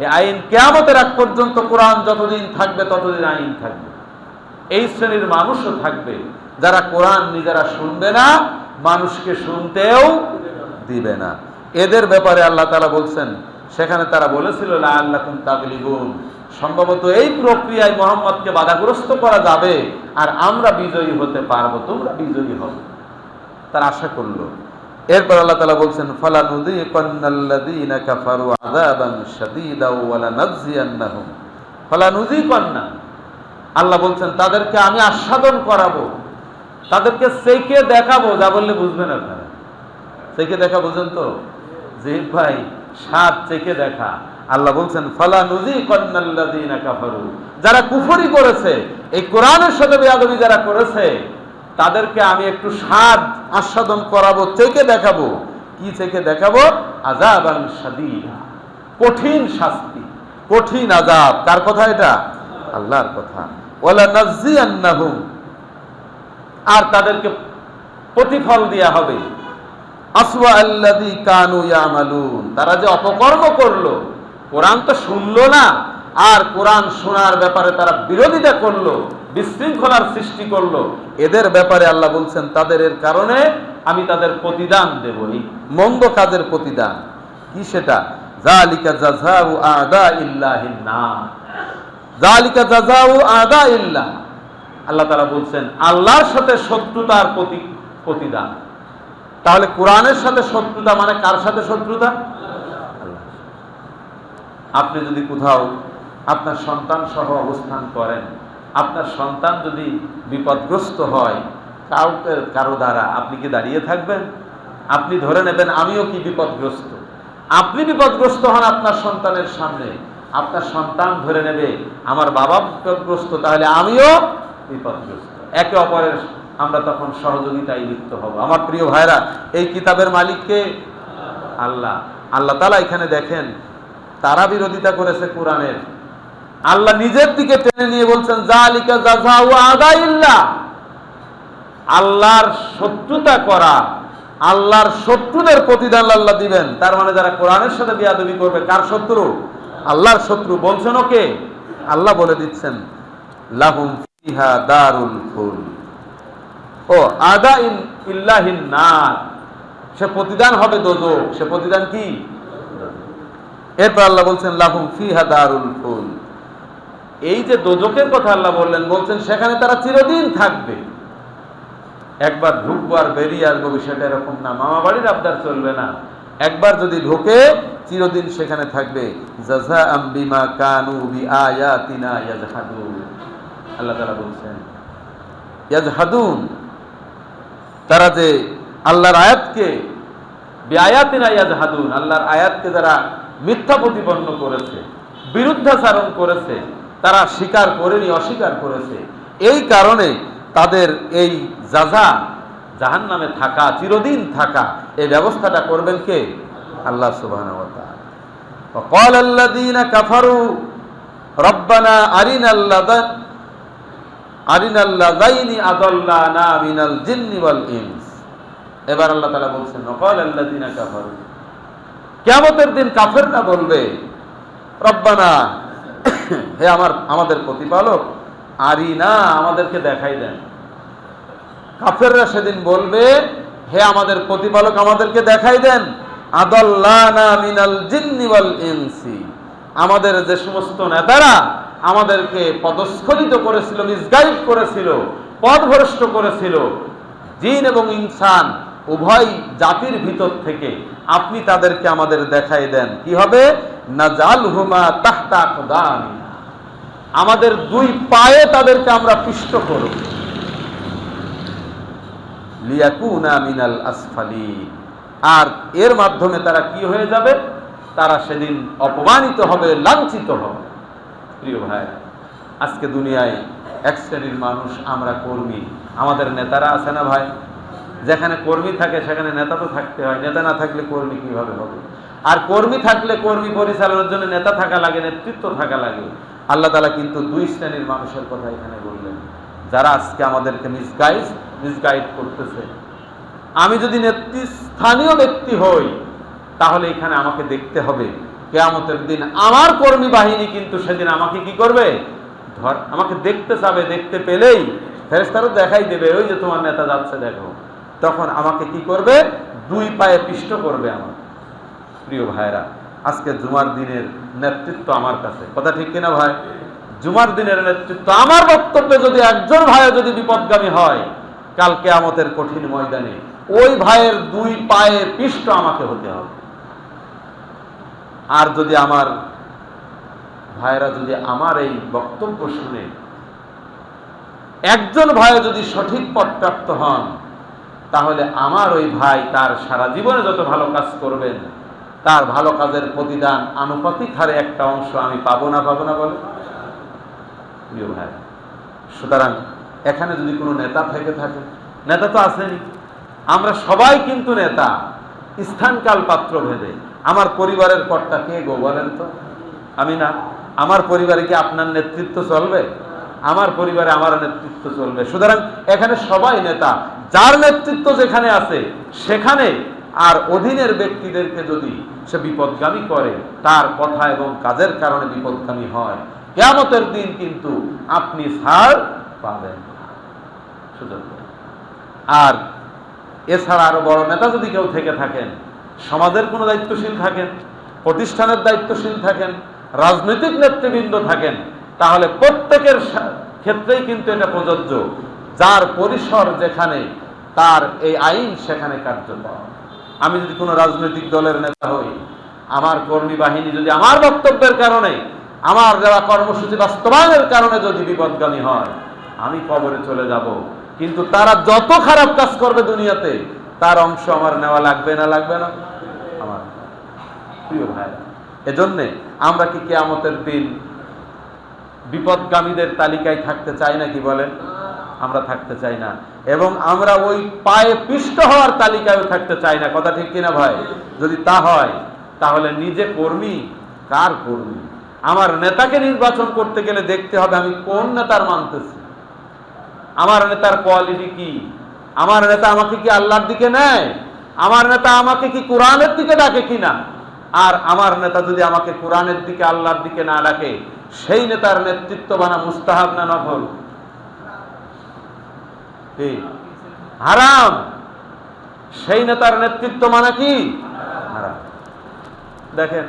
এই আইন কেয়ামতের আগ পর্যন্ত কোরআন যতদিন থাকবে, ততদিন আইন থাকবে। এই শ্রেণির মানুষও থাকবে, যারা কোরআন নিজেরা শুনবে না, মানুষকে শুনতেও দিবে না। এদের ব্যাপারে আল্লাহ তালা বলছেন, সেখানে তারা বলেছিল আল্লাহ তাগলিবুন। সম্ভবত এই প্রক্রিয়ায় মোহাম্মদকে বাধাগ্রস্ত করা যাবে, আর আমরা বিজয়ী হতে পারব, তোমরা বিজয়ী হবে তারা আশা করল এরপর আল্লাহ তালা বলছেন কাফারু আল্লাহ বলছেন, তাদেরকে আমি আস্বাদন করাবো। তাদেরকে সেইকে দেখাবো। যা বললে বুঝবেন আপনারা। সেইকে দেখা বুঝেন তো? যে ভাই সাত চেকে দেখা। আল্লাহ বলছেন ফালা নদী কন্নাল্লাযীনা কাফারু। যারা কুফরি করেছে, এই কোরআনের সাথে বেয়াদবি যারা করেছে তাদেরকে আমি একটু স্বাদ আস্বাদন করাবো থেকে দেখাবো। কি থেকে দেখাবো? সাদিয়া কঠিন শাস্তি, কঠিন আজাব কার কথা এটা? আল্লাহর কথা। আর তাদেরকে প্রতিফল দেয়া হবে। তারা যে অপকর্ম করল, কোরআন তো শুনলো না। আর কোরআন শোনার ব্যাপারে তারা বিরোধিতা করল। বিশৃঙ্খলার সৃষ্টি করল। এদের ব্যাপারে আল্লাহ বলছেন, তাদের এর কারণে আমি তাদের প্রতিদান দেব এই মন্দ কাজের প্রতিদান। কি সেটা? জালিকা জাযাউ আদা ইল্লাহিন নার। জালিকা জাযাউ আদা আল্লাহ তাআলা বলছেন, আল্লাহর সাথে শত্রুতার প্রতি প্রতিদান। তাহলে কোরআনের সাথে শত্রুতা মানে কার সাথে শত্রুতা? আপনি যদি কোথাও আপনার সন্তান সহ অবস্থান করেন আপনার সন্তান যদি বিপদগ্রস্ত হয়, কাউকে, কারও দ্বারা আপনি কি দাঁড়িয়ে থাকবেন? আপনি ধরে নেবেন, আমিও কি বিপদগ্রস্ত? আপনি বিপদগ্রস্ত হন আপনার সন্তানের সামনে। আপনার সন্তান ধরে নেবে, আমার বাবা বিপদগ্রস্ত, তাহলে আমিও বিপদগ্রস্ত। একে অপরের আমরা তখন সহযোগিতায় লিপ্ত হব। আমার প্রিয় ভাইরা এই কিতাবের মালিককে আল্লাহ আল্লাহ তালা এখানে দেখেন, তারা বিরোধিতা করেছে কোরআনের। আল্লাহ নিজের দিকে টেনে নিয়ে বলছেন আল্লাহর শত্রুতা করা, আল্লাহর শত্রুদের প্রতিদান আল্লাহ দিবেন। তার মানে যারা কোরআনের সাথে বিয়াদবি করবে, কার শত্রু? আল্লাহর শত্রু। বলছেন ওকে? আল্লাহ বলে দিচ্ছেন, লাহুম ফিহা দারুল ফুল। ও আদা ইন ইল্লাহিন নার। সে প্রতিদান হবে দোজক। সে প্রতিদান কি? এরপর আল্লাহ বলছেন, লাহুম ফিহা দারুল ফুল। এই যে দোজকের কথা আল্লাহ বললেন, বলছেন, সেখানে তারা চিরদিন থাকবে। একবার ঢুকবো আর বেরিয়ে আসব, বিষয়টা এরকম না। মামা বাড়ির আবদার চলবে না। একবার যদি ঢোকে, চিরদিন সেখানে থাকবে। জাজা আম্বিমা কানু বি আয়াতিনা ইয়াজহাদুন। আল্লাহ তাআলা বলছেন, ইয়াজহাদুন, তারা যে আল্লাহর আয়াতকে, বেআয়াতিনা ইয়াজহাদুন, আল্লাহর আয়াতকে যারা মিথ্যা প্রতিপন্ন করেছে, বিরুদ্ধাচারণ করেছে তারা স্বীকার করেনি অস্বীকার করেছে এই কারণে তাদের এই যাজা জাহান নামে থাকা চিরদিন থাকা এই ব্যবস্থাটা করবেন কে আল্লাহ সুবহানাহু ওয়া তাআলা وقال الذين كفروا ربنا أرنا اللذين أرنا اللذين أضلانا من الجن والإنس এবার আল্লাহ তাআলা বলছেন وقال الذين كفروا কিয়ামতের দিন কাফেররা বলবে রব্বানা হে আমার, আমাদের প্রতিপালক আরিনা আমাদেরকে দেখাই দেন। কাফেররা সেদিন বলবে, হে আমাদের প্রতিপালক, আমাদেরকে দেখাই দেন। আদাল্লানা মিনাল জিন্নি ওয়াল ইনসি। আমাদের যে সমস্ত নেতারা আমাদেরকে পদস্খলিত করেছিল, মিসগাইড করেছিল, পথভ্রষ্ট করেছিল, জিন এবং ইনসান উভয় জাতির ভিতর থেকে আপনি তাদেরকে আমাদের দেখাই দেন। কি হবে? নাজাল হুমা তাহতা আকদামিনা। আমাদের দুই পায়ে তাদেরকে আমরা পিষ্ট করব। লিয়াকুনা মিনাল আসফালি আর এর মাধ্যমে তারা কি হয়ে যাবে? তারা সেদিন অপমানিত হবে, লাঞ্ছিত হবে। প্রিয় ভাই, আজকে দুনিয়ায় এক শ্রেণির মানুষ, আমরা কর্মী। আমাদের নেতারা আছে না ভাই? যেখানে কর্মী থাকে, সেখানে নেতা তো থাকতে হয়। নেতা না থাকলে কর্মী কীভাবে হবে? আর কর্মী থাকলে কর্মী পরিচালনার জন্য নেতা থাকা লাগে, নেতৃত্ব থাকা লাগে। আল্লাহ তালা কিন্তু দুই শ্রেণির মানুষের কথা এখানে বললেন। যারা আজকে আমাদেরকে মিসগাইড মিসগাইড করতেছে। আমি যদি নেতৃস্থানীয় ব্যক্তি হই, তাহলে এখানে আমাকে দেখতে হবে। কেয়ামতের দিন আমার কর্মী বাহিনী কিন্তু সেদিন আমাকে কি করবে? ধর, আমাকে দেখতে চাবে, দেখতে পেলেই ফেরেস্তারও দেখাই দেবে, ওই যে তোমার নেতা যাচ্ছে, দেখো। তখন আমাকে কি করবে? দুই পায়ে পিষ্ট করবে আমার প্রিয় ভাইরা আজকে জুমার দিনের নেতৃত্ব আমার কাছে। কথা ঠিক কিনা ভাই? জুমার দিনের নেতৃত্ব আমার বক্তব্যে যদি একজন ভাই যদি বিপদগামী হয় কালকে আমাদের কঠিন ময়দানে ওই ভাইয়ের দুই পায়ে পিষ্ট আমাকে হতে হবে। আর যদি আমার ভাইরা যদি আমার এই বক্তব্য শুনে, একজন ভাই যদি সঠিক পথ প্রাপ্ত হন, তাহলে আমার ওই ভাই তার সারা জীবনে যত ভালো কাজ করবেন তার ভালো কাজের প্রতিদান আনুপাতিক হারে একটা অংশ আমি পাবো না পাবো না বলে? সুতরাং এখানে যদি কোনো নেতা থেকে থাকে, নেতা তো আসেনি। আমরা সবাই কিন্তু নেতা, স্থানকাল পাত্র ভেদে। আমার পরিবারের কর্তা কে গো বলেন তো? আমি না। আমার পরিবারে কি আপনার নেতৃত্ব চলবে? আমার পরিবারে আমার নেতৃত্ব চলবে। সুতরাং এখানে সবাই নেতা। যার নেতৃত্ব যেখানে আছে, সেখানে আর অধীনের ব্যক্তিদেরকে যদি সে বিপদগামী করে, তার কথা এবং কাজের কারণে বিপদগামী হয়, কেয়ামতের দিন কিন্তু আপনি ছাড় পাবেন। আর এছাড়া আরও বড় নেতা যদি কেউ থেকে থাকেন, সমাজের কোনো দায়িত্বশীল থাকেন, প্রতিষ্ঠানের দায়িত্বশীল থাকেন, রাজনৈতিক নেতৃবৃন্দ থাকেন, তাহলে প্রত্যেকের ক্ষেত্রেই কিন্তু এটা প্রযোজ্য। যার পরিসর যেখানে, তার এই আইন সেখানে কার্যকর। আমি যদি কোনো রাজনৈতিক দলের নেতা হই, আমার কর্মী বাহিনী যদি আমার বক্তব্যের কারণে, আমার যারা কর্মসূচি বাস্তবায়নের কারণে যদি বিপদগামী হয়, আমি কবরে চলে যাব। কিন্তু তারা যত খারাপ কাজ করবে দুনিয়াতে, তার অংশ আমার নেওয়া লাগবে না লাগবে না? আমার প্রিয় ভাই, এজন্যে আমরা কি কেয়ামতের দিন বিপদগামীদের তালিকায় থাকতে চাই না কি বলেন? আমরা থাকতে চাই না। এবং আমরা ওই পায়ে পিষ্ট হওয়ার তালিকায় থাকতে চাই না। কথা ঠিক কিনা ভাই? যদি তা হয়, তাহলে নিজে কর্মী? কার কর্মী? আমার নেতাকে নির্বাচন করতে গেলে দেখতে হবে আমি কোন নেতার মানতেছি। আমার নেতার কোয়ালিটি কি? আমার নেতা আমাকে কি আল্লাহর দিকে নেয়? আমার নেতা আমাকে কি কোরআনের দিকে ডাকে কিনা? আর আমার নেতা যদি আমাকে কোরআনের দিকে, আল্লাহর দিকে না ডাকে, সেই নেতার নেতৃত্ব বানা মুস্তাহাব না নফল। কি? হারাম। সেই নেতার নেতৃত্ব মানে কি? হারাম। দেখেন,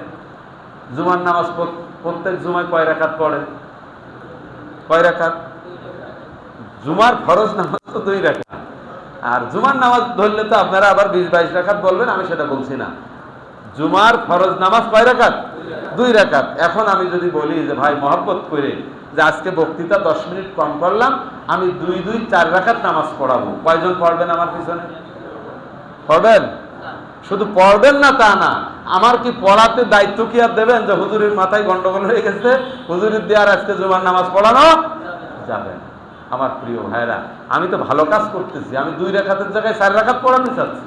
জুমার নামাজ প্রত্যেক জুমায় কয় রাকাত পড়ে? কয় রাকাত? জুমার ফরজ নামাজ তো দুই রাকাত। আর জুমার নামাজ ধরলে তো আপনারা আবার বিশ বাইশ রাকাত বলবেন, আমি সেটা বলছি না। জুমার ফরজ নামাজ কয় রাকাত? দুই রাকাত। এখন আমি যদি বলি যে, ভাই, মহব্বত করে যে, আজকে বক্তৃতা দশ মিনিট কম করলাম আমি দুই দুই চার রাকাত নামাজ পড়াবো। কয়জন পড়বেন আমার পিছনে? পড়বেন? শুধু পড়বেন না তা না, আমার কি পড়াতে দায়িত্ব কি আর দেবেন যে হুজুরের মাথায় গন্ডগোল হয়ে গেছে? হুজুরের দিয়ে আর আজকে জুমার নামাজ পড়ানো যাবে আমার প্রিয় ভাইরা, আমি তো ভালো কাজ করতেছি, আমি দুই রেখাতের জায়গায় চার রেখাত পড়াতে চাচ্ছি।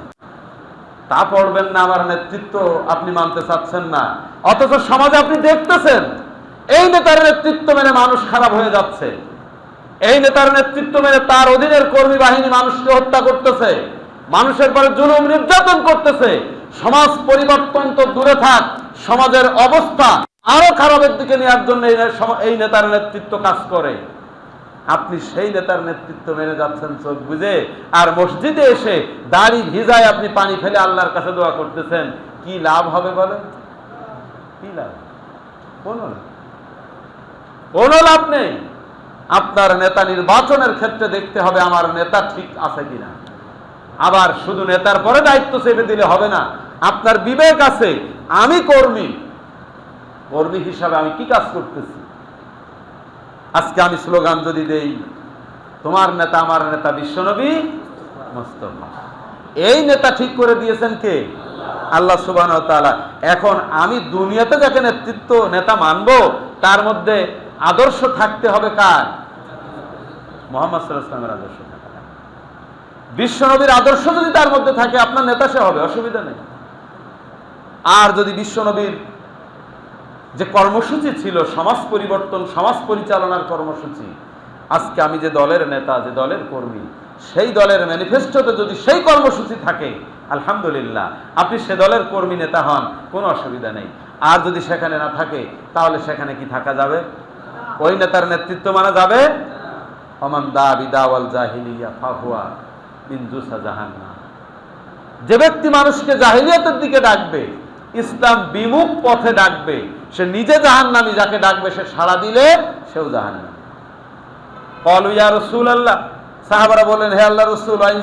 তা পড়বেন না আমার নেতৃত্ব, আপনি মানতে চাচ্ছেন না। অথচ সমাজে আপনি দেখতেছেন, এই নেতার নেতৃত্ব মেনে মানুষ খারাপ হয়ে যাচ্ছে। এই নেতার নেতৃত্ব মেনে তার অধীনের কর্মী বাহিনী মানুষকে হত্যা করতেছে। মানুষের পরে জুলুম নির্যাতন করতেছে। সমাজ পরিবর্তন তো দূরে থাক, সমাজের অবস্থা আরও খারাপের দিকে নেওয়ার জন্য এই নেতার নেতৃত্ব কাজ করে। আপনি সেই নেতার নেতৃত্ব মেনে যাচ্ছেন চোখ বুঝে, আর মসজিদে এসে দাড়ি ভিজায় আপনি পানি ফেলে আল্লাহর কাছে দোয়া করতেছেন। কি লাভ হবে বলেন? কি লাভ। কোনো লাভ নেই। আপনার নেতা নির্বাচনের ক্ষেত্রে দেখতে হবে আমার নেতা ঠিক আছে কিনা। আবার শুধু নেতার পরে দায়িত্ব চেপে দিলে হবে না। আপনার বিবেক আছে, আমি কর্মী। কর্মী হিসাবে আমি কি কাজ করতেছি? আজকে আমি স্লোগান যদি দেই, তোমার নেতা আমার নেতা বিশ্বনবী মোস্তফা। এই নেতা ঠিক করে দিয়েছেন কে? আল্লাহ সুবাহ এখন আমি দুনিয়াতে যাকে নেতৃত্ব, নেতা মানবো, তার মধ্যে আদর্শ থাকতে হবে কার? মোহাম্মদ সাল্লাহ ইসলামের আদর্শ। বিশ্বনবীর আদর্শ যদি তার মধ্যে থাকে, আপনার নেতা সে হবে, অসুবিধা নেই। আর যদি বিশ্বনবীর যে কর্মসূচি ছিল, সমাজ পরিবর্তন, সমাজ পরিচালনার কর্মসূচি, আজকে আমি যে দলের নেতা, যে দলের কর্মী, সেই দলের ম্যানিফেস্টোতে যদি সেই কর্মসূচি থাকে, আলহামদুলিল্লাহ, আপনি সে দলের কর্মী নেতা হন, কোনো অসুবিধা নেই। আর যদি সেখানে না থাকে, তাহলে সেখানে কি থাকা যাবে? ওই নেতার নেতৃত্ব মানা যাবে? অমান যে ব্যক্তি মানুষকে জাহিলিয়াতের দিকে ডাকবে, ইসলাম বিমুখ পথে ডাকবে, সে নিজে জাহান্নামী যাকে ডাকবে, সে সাড়া দিলে সেও রসুল আল্লাহ সাহাবারা বলেন হে আল্লাহ রসুল, আইন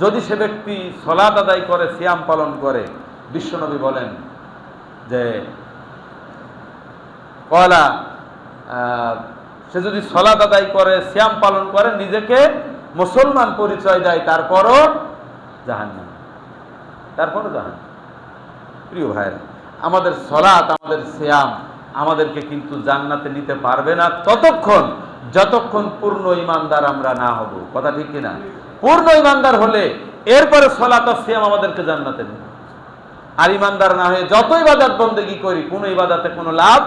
যদি সে ব্যক্তি সলাত আদায় করে, সিয়াম পালন করে, বিশ্বনবী বলেন যে কলা সে যদি সলাত আদায় করে, সিয়াম পালন করে, নিজেকে মুসলমান পরিচয় দেয়, তারপরও জাহান্নাম। তারপরও জাহান্নাম। প্রিয় ভাইরা আমাদের সলাত আমাদের সিয়াম আমাদেরকে কিন্তু জান্নাতে নিতে পারবে না ততক্ষণ, যতক্ষণ পূর্ণ ইমানদার আমরা না হব। কথা ঠিক কিনা? পূর্ণ ইমানদার হলে এরপরে সলাত সিয়াম আমাদেরকে জান্নাতে নেবে। আর ইমানদার না হয়ে যত ইবাদত বন্দেগি করি, কোনো ইবাদাতে কোনো লাভ